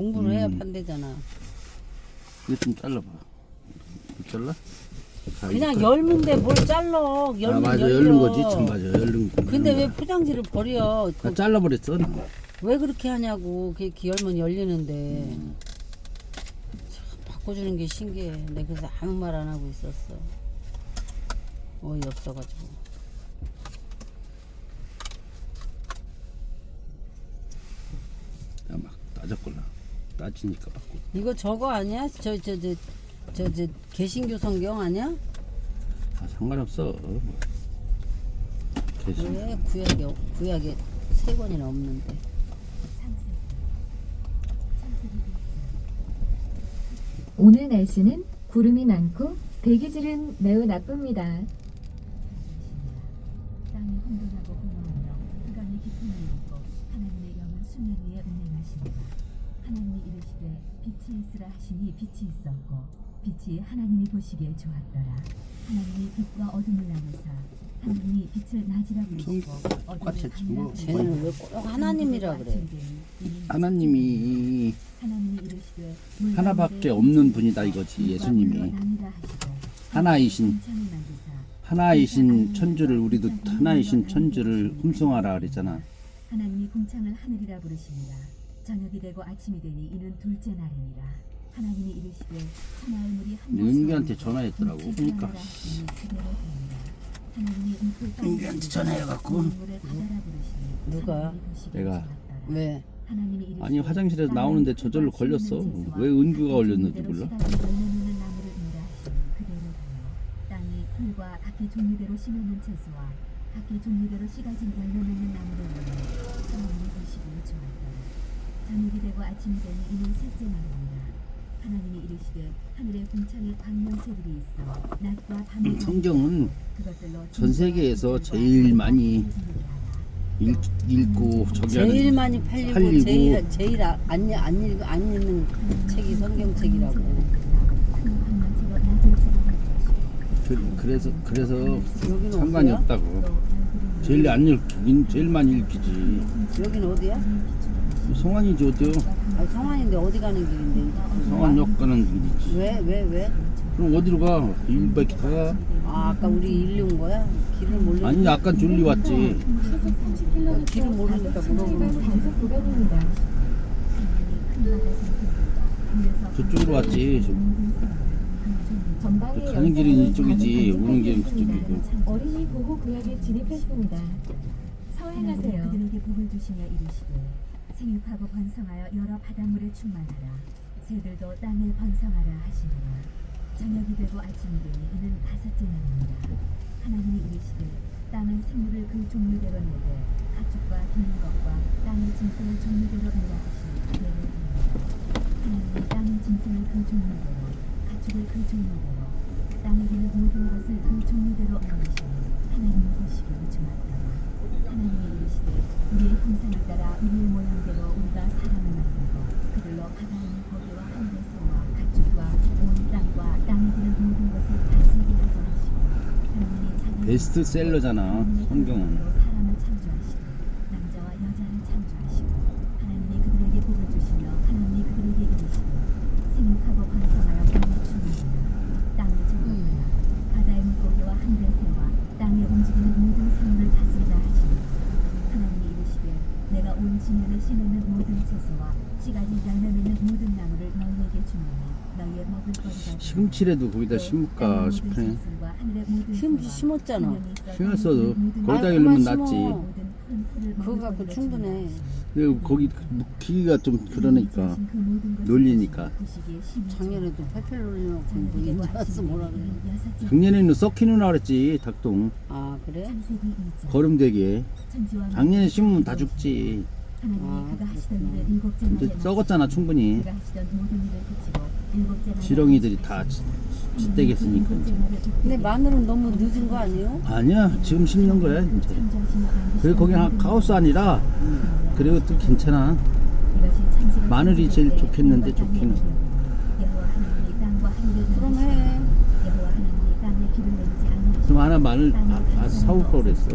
공부를 해야 음. 판대잖아. 이거 좀 잘라봐. 못 잘라? 그냥. 열는데 뭘 잘라. 열면 아 맞아. 열는 거지 참 맞아 열는 거. 근데 왜 포장지를 버려? 나 그, 잘라버렸어. 나. 왜 그렇게 하냐고. 그렇게 열면 열리는데. 음. 참, 바꿔주는 게 신기해. 내가 그래서 아무 말 안 하고 있었어. 어이 없어가지고. 야 막 따졌걸라. 따지니까 바꾸. 이거 저거 아니야? 저 저 저 저 저 개신교 성경 아니야? 아 상관없어. 계속. 왜 구약에 없- 구약에 세 권이나 없는데? 오늘 날씨는 구름이 많고 대기질은 매우 나쁩니다. 땅이 혼돈하고 공허하며 흑암이 깊음을 입고 하나님의 영은 수면 위에 운행하십니다. 하나님이 이르시되 있으라 하시니 빛이 있었고 빛이 하나님이 보시기에 좋았더라. 하나님이 빛과 어둠을 나누사 하나님이 빛을 낮이라 부르시고 똑같이 어둠을. 밤이라 쟤는 왜꼭 하나님이라 그래? 하나님이 하나님이 이르시되 물 하나밖에 없는 분이다 이거지 예수님이 하나이신 하나이신 천주를 우리도 하나이신 천주를 hum성하라 그랬잖아. 하나님이 공창을 하늘이라 부르십니다. 저녁이 되고 아침이 되니 이는 둘째 날이니라. 하나님이 이르시되 천하의 물이 한 은기한테 전화했더라고. 그러니까 하시니 그대로 됩니다. 하나님이 은풀 가운데 은기한테 전화해갖고 부르시니 누가? 내가. 왜? 아니 화장실에서 나오는데 저절로 씨 걸렸어. 왜 은규가 걸렸는지 몰라. 땅이 풀과 각기 종류대로 심는 채소와 각기 종류대로 씨가 진 열매 맺는 나무를 인해 하나님이 보시기에 좋았더라. 되고 아침이 되니 이는 셋째 날입니다. 하나님이 이르시되 하늘에 궁창에 광명체들이 있어 낮과 음, 성경은 전 세계에서 제일 많이 읽, 읽고 저기 제일 많이 팔리고, 팔리고. 제일 제일 아- 안, 읽- 안, 읽, 안 읽는 책이 성경책이라고. 그, 그래서 그래서 여기는 상관이 어디야? 없다고. 제일 안 읽긴 제일 많이 읽히지. 여기는 어디야? 성환이지 어때요? 아, 성안인데 어디 가는 길인데? 성환역 가는 길이지. 왜? 왜? 왜? 그럼 어디로 가? 일밖에 가? 아, 아까 우리 잃는 거야? 길을 모르 아니 약간 졸리 왔지. 길을 모르니까 물어보는 거지. 저쪽으로 왔지. 전방에 가는 길은 이쪽이지. 오는 길은. 그쪽이고. 어린이 보호 구역에 진입했습니다. 서행하세요. 그들에게 복을 주시며 이르시되 생육하고 번성하여 여러 바닷물에 충만하라. 새들도 땅에 번성하라 하시니라. 저녁이 되고 아침이 되니 이는 다섯째 날입니다. 하나님이 이르시되 땅은 생물을 그 종류대로 내되 가축과 기는 것과 땅의 짐승을 종류대로 내라 하시니 그대로 되니라 하나님이 땅의 짐승을 그 종류대로 가축을 그 종류대로 땅에 기는 모든 것을 그 종류대로 만드시니 하나님이 보시기에 좋았더 라 하나님이 이르시되 우리의 형상을 따라 우리의 모양대로 우리가 사람을 만들고 그들로 바다에 있는 고기와 한대새와 가축과 온 땅과 땅에 드는 모든 것을 다스리게 하자 하시고 하나님이 자기 베스트셀러잖아. 성경은. 사람을 창조하시고 남자와 여자를 창조하시고 하나님이 그들에게 복을 주시며 하나님이 그들에게 이르시되 생육하고 번성하여 땅을 충만하라 땅을 정복하라 바다의 물고기와 한대새와 땅에 움직이는 모든 생물을 다스리라 하시니 하나님이 이르시되 내가 온 지면에 심는 모든 채소와 씨가 진 열매맺는 모든 나무를 너희에게 주노니 너희의 먹을 거리가 시금치라도 거기다 심을까 싶네. 시금치 심었잖아. 심었어도 거기다 열면 그만 낫지. 심어. 그거 갖고 충분해. 근데 거기 묵히기가 좀 그러니까 놀리니까. 작년에도 페펠 놀려놓고 뭐 와서 뭐라 그래. 작년에는 썩히누나 그랬지 닭똥 아, 그래? 거름되게. 작년에 심으면 다 죽지. 아, 근데 썩었잖아 충분히. 지렁이들이 다 지- 짓대겠으니까. 근데 마늘은 너무 늦은 거 아니에요? 아니야 지금 심는 거야 이제. 그래 거기 하- 하우스 아니라 그리고 또 괜찮아. 마늘이 제일 좋겠는데, 좋기는. 그럼 해. 그럼 하나 마늘 아, 아, 사올 걸 그랬어.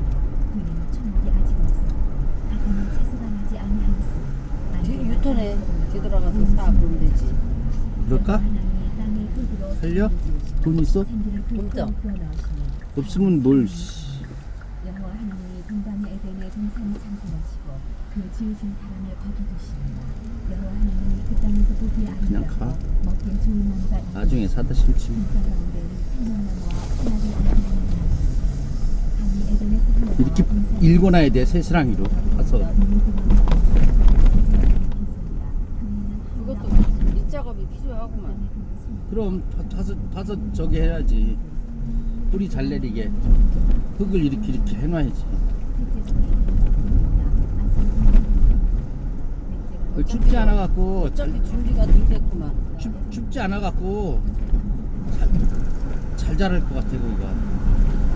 뒤 유턴해. 뒤돌아가서 사 그러면 되지. 그럴까? 살려? 돈 있어? 없어. 없으면 뭘 씨. 동방의 동산을 창설하시고 그 지으신 사람을 거기 두시니라 여호와 하나님이 그 땅에서 그냥 가. 먹기에 좋은 나무가 있고 나중에 사다 심지 생명나무와 에덴에서 흘러나와 이렇게 읽어놔야 돼 새스랑이로 가서 그것도 밑 작업이 필요하구만. 그럼 다- 다섯 다섯 저기 해야지. 뿌리 잘 내리게. 흙을 이렇게 이렇게 해놔야지. 그 춥지 않아 갖고 어차피 준비가 덜 됐구만. 춥, 춥지 않아 갖고 잘 자랄 것 같아 거기가.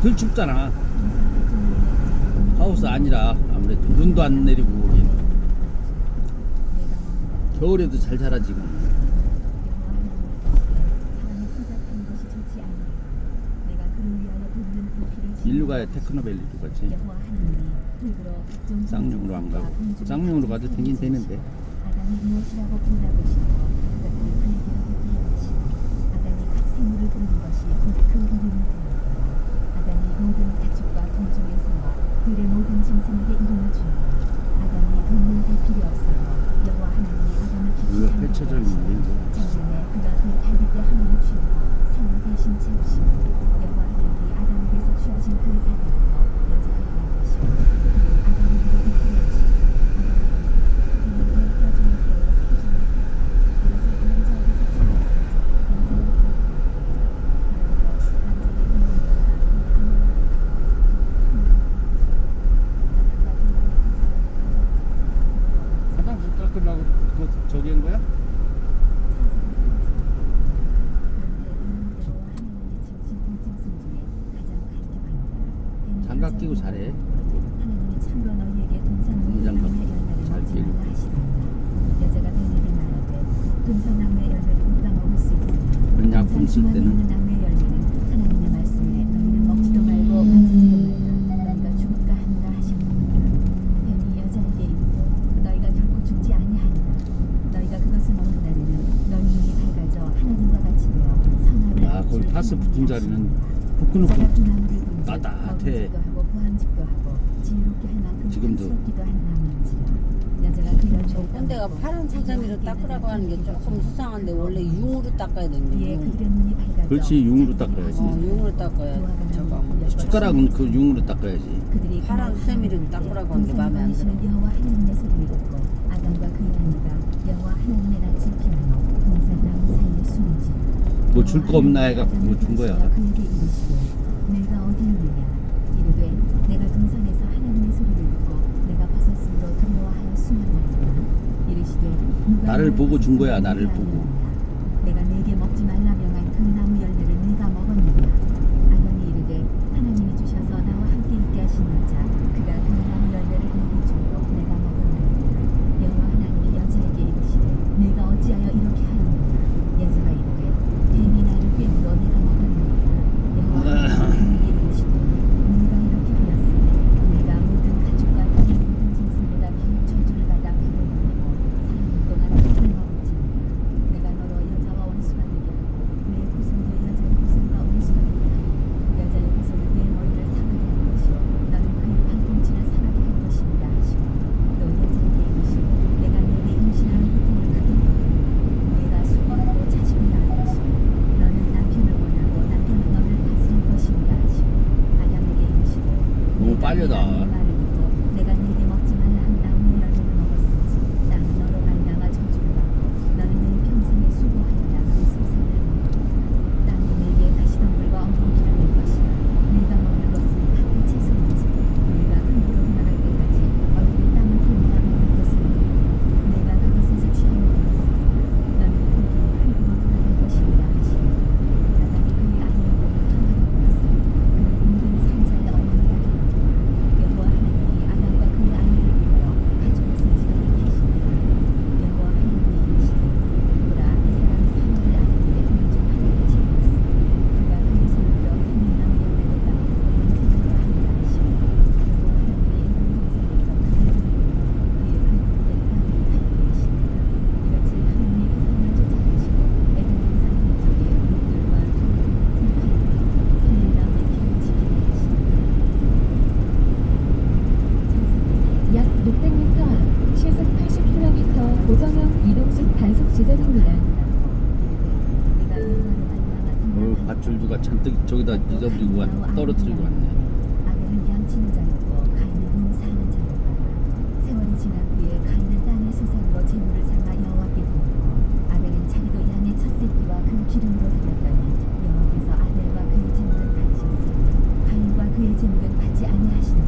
덜 춥잖아. 하우스 아니라 아무래도 눈도 안 내리고. 거기 겨울에도 잘 자라지 인 류가 테크노밸리로 가지. 쌍용으로 안 가고. 쌍용으로 가도 되긴 되는데. 아담이 무엇이라고 불러보시고 그들을 그에게로 불러보시고 아담이 각 생물을 부른 것이 곧그 이름이 되었고 아담이 모든 가축과 동족에서 들의 모든 짐승에게 이름을 주었고 아담이 돈을 댈 필요 없어요 여호와 하나님이 아담을 이거 깊이 폐처적 사랑하시고 인물이고 전전에 그가 그 갈비뼈 하나를 취하고 산을 대신 채우시고 여호와 하나님이 아담에게 속취하신 그 갈비뼈 여자에게 하시고 아담에게 이끌어 주시고 닦으려고 그거 저기 한 거야? 장갑 끼고 잘해 하나님이 참으로 너희에게 열매를 먹지 끼고. 말라 하시니라 여자가 베내게 말하되 동산나무의 열매를 못 먹을 수 있으나 그런 약품 쓸 동산 중앙에 때는 하나님의 말씀에 너희는 먹지도 말고 만지지도 말라 너희가 죽을까 하느라 하셨느니라 뱀이 여자에게 이르되 너희가 결코 죽지 아니하리라 너희가 그것을 먹는 날에는 너희 눈이 밝아져 하나님과 같이 되어 선악을 야 거기 알줄 파스 붙은 하나님이 자리는 후끈후끈 따뜻해. 지금도. 저 꼰대가 따먹고 파란 수세미로 닦으라고 하는 게 조금 수상한데 원래 융으로 닦아야 밝아져 그렇지, 융으로 닦아야지. 어, 융으로 닦아야 저거 숟가락은 그 융으로 닦아야지 파란 수세미를 닦으라고 하는 게 마음에 안 들어. 뭐 줄 거 없나 해가 그거 준 거야. 그에게 이르시되 내가 어디 있느냐? 이르되 내가 동산에서 하나님의 소리를 듣고 내가 벗었으므로 두려워하여 숨었나이다 이르시되 누가 나를 보고 준 거야, 나를 보고. 이동식 단속 지점입니다. 어, 밧줄 누가 잔뜩 저기다 잊어버리고 왔, 떨어뜨리고 왔네. 아벨은 양치는 자였고 가인은 농사하는 자였다. 세월이 지난 후에 가인은 땅의 소산으로 재물을 삼아 여호와께 드렸고 아벨은 자기도 양의 첫 새끼와 그 기름으로 드렸더니 여호와께서 아벨과 그의 재물은 받으셨으니 가인과 그의 재물은 받지 아니하신지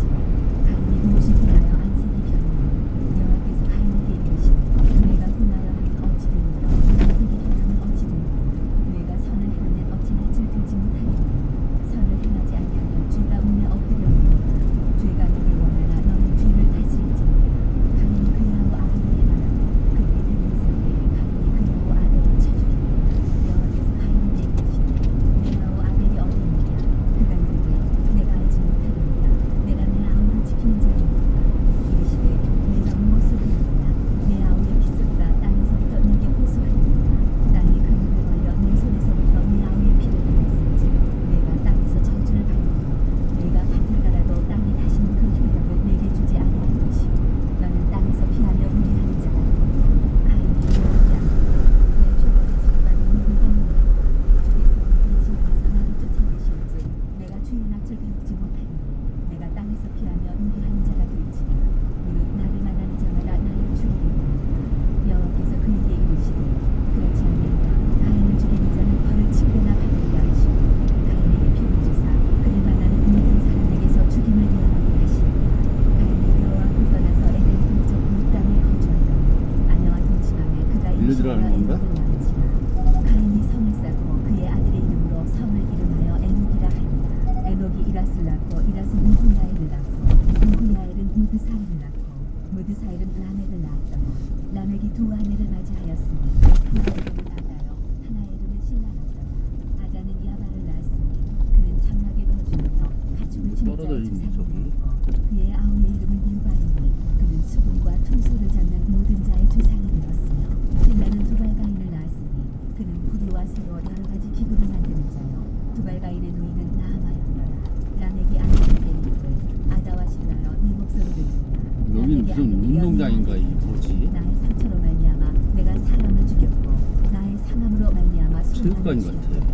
무슨 운동장인가 이 뭐지? 나의 상처로 말미암아 내가 사람을 죽였고 나의 상함으로 말미암아 체육관 소년을 같아. 죽였다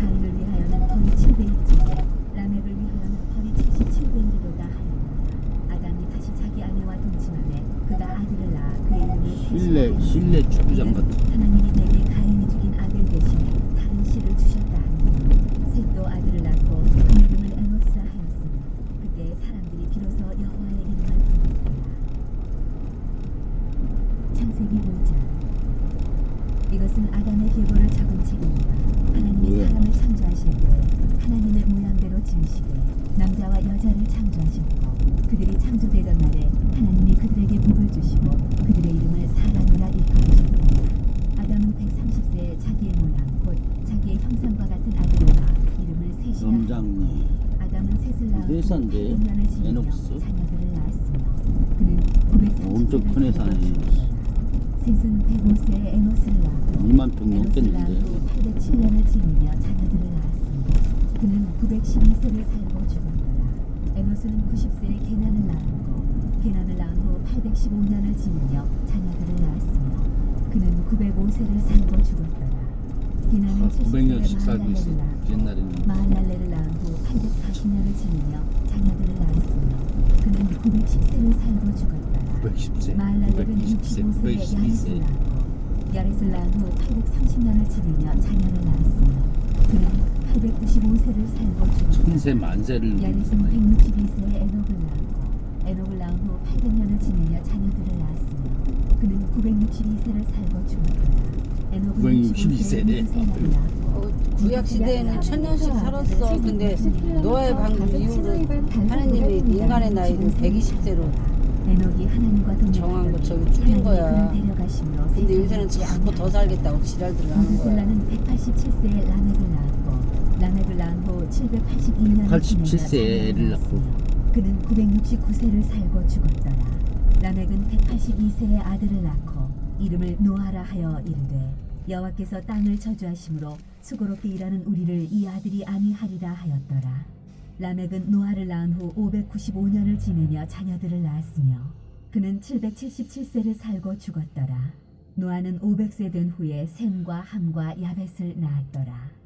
가인을 위하여는 벌이 700일째 라멕을 위하여는 벌이 77배이로다 하였다 아담이 다시 자기 아내와 동침하매 그가 아들을 낳아 그의 이름이 실내 실내 축구장 같은. 하나님이 내게 가인이 죽인 아들 대신에 다른 씨를 주셨다 하니 셋도 아들을 낳고 그 이름을 에노스라 하였으니 그때 사람들이 비로소 여호와의 이름을 부르더라 창세기 5장 이것은 아담의 계보를 적은 책입니다 하나님이 뭐야? 사람을 창조하실 때 하나님의 모양대로 지으시되 남자와 여자를 창조하셨고 그들이 창조되던 날에 하나님이 그들에게 복을 주시고 그들의 이름을 사람이라 일컬으셨고 아담은 130세에 자기의 모양 곧 자기의 형상과 같은 아들을 낳아 이름을 셋이라 점장님. 아담은 셋을 낳고 회사인데, 8년을 지내며 에녹스. 자녀들을 낳았으며 그는 엄청 930세를 큰 회사네. 셋은 105세에 에노스를 낳고 2만 평 넘겠는데. 후 807년을 지내며 자녀들을 낳았으며 그는 912세를 살고 죽었더라 에노스는 90세에 게난을 낳았고 게난을 낳은 후 815년을 지내며 자녀들을 낳았으며 그는 905세를 살고 죽었더라 게난은 900년씩 70세에 살고 있어. 옛날에는. 마할랄레를 낳은 후 840년을 지내며 자녀들을 낳았으며 그는 910세를 살고 죽었더라 910세. 마할랄렐은 920세. 65세에 야렛을 922세. 낳았고 야렛을 낳은 후 830년을 지내며 자녀를 낳았으며 그는 895세를 살고. 천세 만세를 누리는 162세에 에녹을 낳았고 에녹을 낳은 후 800년을 지내며 자녀들을 낳았으며 그는 962세를 살고 죽었다. 에녹은 962 세네. 65세에 무드사엘을 낳았고 어, 구약 시대에는 천 년씩 살았어. 근데 노아의 방금 이후로 하나님이 인간의 나이를 120세로 에녹이 하나님과 동행하더니 정한 거 저기 줄인 거야. 근데 요새는 자꾸 더 살겠다고 지랄들을 하는 거야. 무드셀라는 187세에 라멕을 낳았고 라멕을 낳은 후 782년을 87세 애를 낳고. 그는 969세를 살고 죽었더라 라멕은 182세에 아들을 낳고 이름을 노아라 하여 이르되 여호와께서 땅을 저주하심으로 수고롭게 일하는 우리를 이 아들이 아니하리라 하였더라 라멕은 노아를 낳은 후 595년을 지내며 자녀들을 낳았으며 그는 777세를 살고 죽었더라 노아는 500세 된 후에 셈과 함과 야벳을 낳았더라.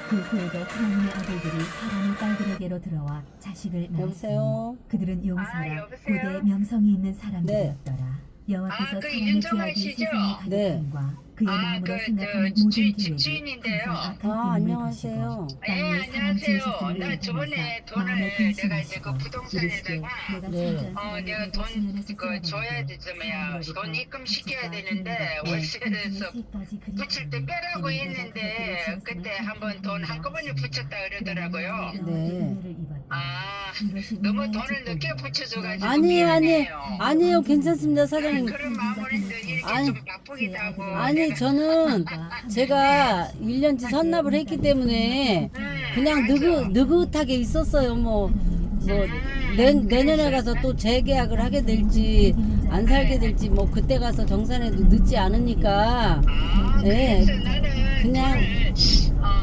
그 후에도 하나님의 아들들이 사람의 딸들에게로 들어와 자식을 낳았으니 여보세요? 그들은 용사라 아, 여보세요? 고대 명성이 있는 사람들이었더라. 여호와께서 아, 그 사람의 윤정아 씨죠? 세상에 네. 가득함과 그의 아, 마음으로 그, 생각하는 저, 모든 주- 계획이 주인인데요. 항상 악한 아, 꿈을 안녕하세요. 예, 사람 안녕하세요. 지으셨음을 나 저번에 돈을 마음에 내가 근심하시고 이제 그 부동산에다가 내가 네. 어, 내가 내가 돈, 그, 줘야. 사람으로부터 돈 입금시켜야 되는데, 월세에서 새까지 그리하니 붙일 때 빼라고 했는데, 그때 한번 돈 한꺼번에 붙였다. 그러더라고요. 네. 아, 너무 돈을 늦게. 붙여줘가지고. 아니에요, 아니에요. 미안해요. 아니에요, 괜찮습니다, 사장님. 그런 마음인데 이렇게 아니, 좀 바쁘기도 하고. 아니, 저는 제가 1년치 선납을 했기 때문에 그냥 느긋, 느긋하게 있었어요. 뭐, 뭐, 내, 내년에 가서 또 재계약을 하게 될지, 안 살게 될지, 뭐, 그때 가서 정산해도 늦지 않으니까, 아, 네. 그냥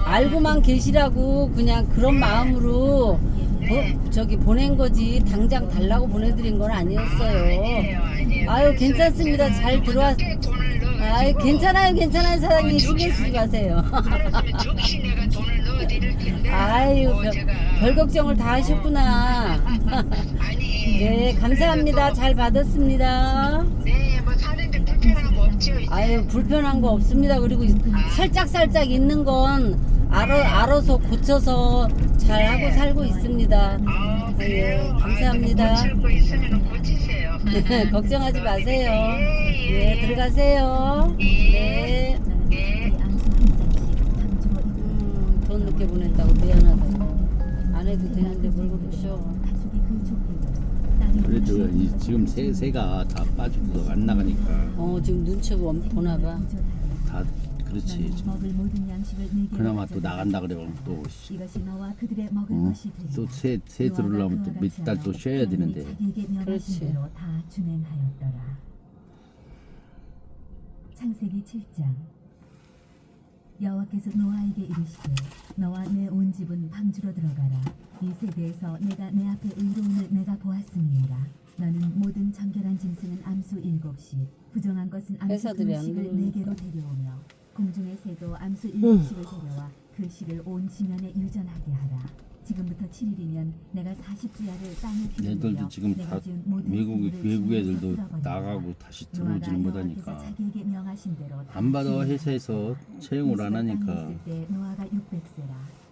알고만 계시라고 그냥 그런 마음으로 보- 저기 보낸 거지, 당장 달라고 보내드린 건 아니었어요. 아유, 괜찮습니다. 잘 들어왔- 아이, 괜찮아요, 괜찮아요, 사장님. 어, 신경 쓰지 마세요. 그래서 즉시 내가 돈을 넣어드릴 텐데 아유, 뭐 별, 제가 별 걱정을 다 하셨구나. 아니 네, 감사합니다. 잘 받았습니다. 네 뭐 사는데 불편한 거 없죠 이제 아유, 불편한 거 없습니다. 그리고 살짝살짝 있는 건 알아, 알아서 고쳐서 잘 하고 살고 있습니다. 아 그래요 예, 감사합니다. 아, 거 있으면 네, 걱정하지 마세요. 예, 예, 네, 들어가세요. 네. 나는 네. 입고 음, 돈 늦게 보냈다고 미안하다고. 안 해도 되는데 뭘 그러셔. 그 그래도 이, 지금 새, 새가 다 빠지고 안 나가니까 어, 지금 눈치 보- 보나 봐. 다 그렇지 너는 지금 먹을 모든 양식을 내게 그나마 또 가져다 나간다 그래요 또 이것이 너와 그들의 먹을 어? 것이 되리라. 또새 새 들으려면 또 몇 달 또 쉬어야 되는데 자기에게 명하신 그렇지. 대로 다 준행하였더라. 창세기 7장 여호와께서 노아에게 이르시되 너와 내 온 집은 방주로 들어가라 이 세대에서 내가 내 앞에 의로움을 내가 보았음이니라 너는 모든 정결한 짐승은 암수 일곱씩 부정한 것은 암수 회사들이 안 그러니까. 네개로 데려오며 공중의 새도 암수 일곱씩을 데려와 그 씨를 온 지면에 유전하게 하라 지금부터 7일이면 내가 40주야를 땅에 얘들도 지금 다 모든 외국 애들도. 나가고 다시 들어오지는 못하니까 안 받아. 회사에서 채용을 안 하니까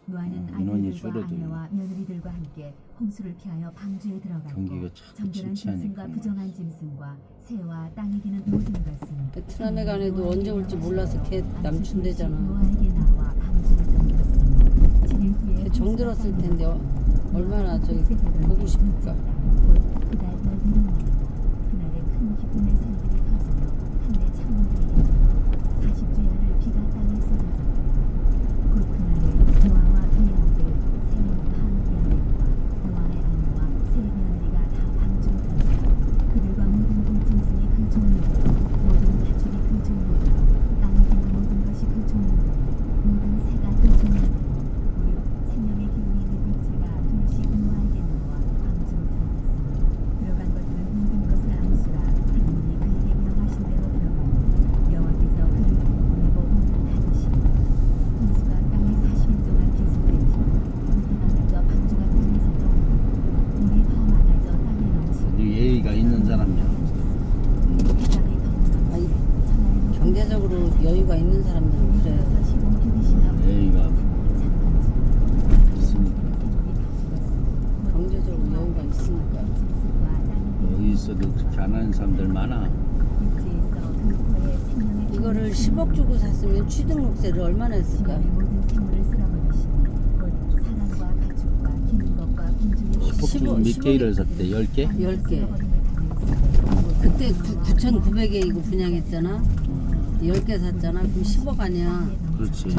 노아가 600세라 노아는 어, 인원이 아들들과 줄어들고. 아내와 며느리들과 함께 홍수를 피하여 방주에 들어갔고 경기가 자꾸 정결한 침체하니까 짐승과 부정한 짐승과 새와 땅에 기는 모든 것은 베트남에 간 애도 언제 올지 몰라서 걔 남춘대잖아. 노아에게 나와 방주를 정들었으니 7일 후에 걔 정들었을 텐데 어- 얼마나 저기 보고 싶을까. 곧 그날 그날에 큰 기쁨의 산들이 터지며 하늘의 창문들이 열려 사십주야를 비가 땅에 쏟아졌다 곧 그날에 노아와 그의 아들 셈, 함, 야벳과 노아의 아내와 세 며느리가 다 방주로 들어갔다 그들과 모든 돌짐승이 그 종류대로 모든 가축이 그 종류대로 땅에 기는 모든 것이 그 종류대로 모든 새가 그 종류대로 무려 생명의 기운이 있는 육체가 둘씩 노아에게 나와 방주로 들어갔으니 들어간 것들은 모든 것의 암수라 하나님이 그에게 명하신 대로 들어가니 여호와께서 그를 보내고 온갖 하시니 홍수가 땅에 40일 동안 계속되지 물이 많아져 방주가 땅에서 떠오르고 물이 더 많아져 땅에 넘치고 예의가 있는 사람이야 경제적으로 여유가 있는 사람들은 그래. 예의가 있으니까 경제적으로 여유가 있으니까. 여기 있어도 그렇게 안 하는 사람들 많아 이거를 10억 주고 샀으면 취등록세를 얼마나 했을까? 모든 생물을 쓸어버리시니 곧 사람과 가축과 기는 것과 공중의 폭죽 몇 개를 샀대 10개? 10개. 그때 9,900에 이거 분양했잖아. 10개 샀잖아. 그럼 10억 아니야. 그렇지